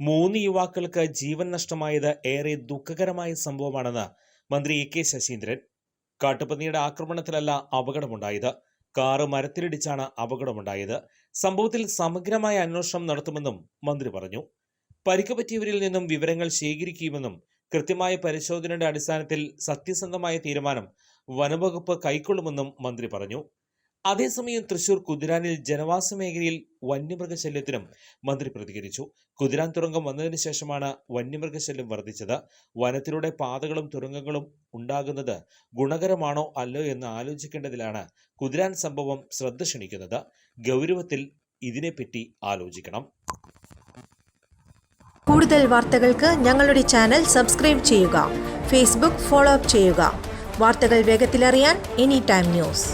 മൂന്ന് യുവാക്കൾക്ക് ജീവൻ നഷ്ടമായത് ഏറെ ദുഃഖകരമായ സംഭവമാണെന്ന് മന്ത്രി എ കെ ശശീന്ദ്രൻ കാട്ടുപന്നിയുടെ ആക്രമണത്തിലല്ല അപകടമുണ്ടായത്. കാറ് മരത്തിലിടിച്ചാണ് അപകടമുണ്ടായത്. സംഭവത്തിൽ സമഗ്രമായ അന്വേഷണം നടത്തുമെന്നും മന്ത്രി പറഞ്ഞു. പരിക്ക് പറ്റിയവരിൽ നിന്നും വിവരങ്ങൾ ശേഖരിക്കുമെന്നും കൃത്യമായ പരിശോധനയുടെ അടിസ്ഥാനത്തിൽ സത്യസന്ധമായ തീരുമാനം വനംവകുപ്പ് കൈക്കൊള്ളുമെന്നും മന്ത്രി പറഞ്ഞു. അതേസമയം തൃശൂർ കുതിരാനിൽ ജനവാസ മേഖലയിൽ വന്യമൃഗശല്യത്തിനും മന്ത്രി പ്രതികരിച്ചു. കുതിരാൻ തുറങ്കം വന്നതിന് ശേഷമാണ് വന്യമൃഗശല്യം വർദ്ധിച്ചത്. വനത്തിലൂടെ പാതകളും തുരങ്കങ്ങളും ഉണ്ടാകുന്നത് ഗുണകരമാണോ അല്ലോ എന്ന് ആലോചിക്കേണ്ടതിലാണ് കുതിരാൻ സംഭവം ശ്രദ്ധ ക്ഷണിക്കുന്നത്. ഗൗരവത്തിൽ ഇതിനെപ്പറ്റി ആലോചിക്കണം. കൂടുതൽ വാർത്തകൾക്ക് ഞങ്ങളുടെ ചാനൽ സബ്സ്ക്രൈബ് ചെയ്യുക. ഫേസ്ബുക്ക് ഫോളോ അപ്പ് ചെയ്യുക. വാർത്തകൾ വേഗത്തിലറിയാൻ എനി ടൈം ന്യൂസ്.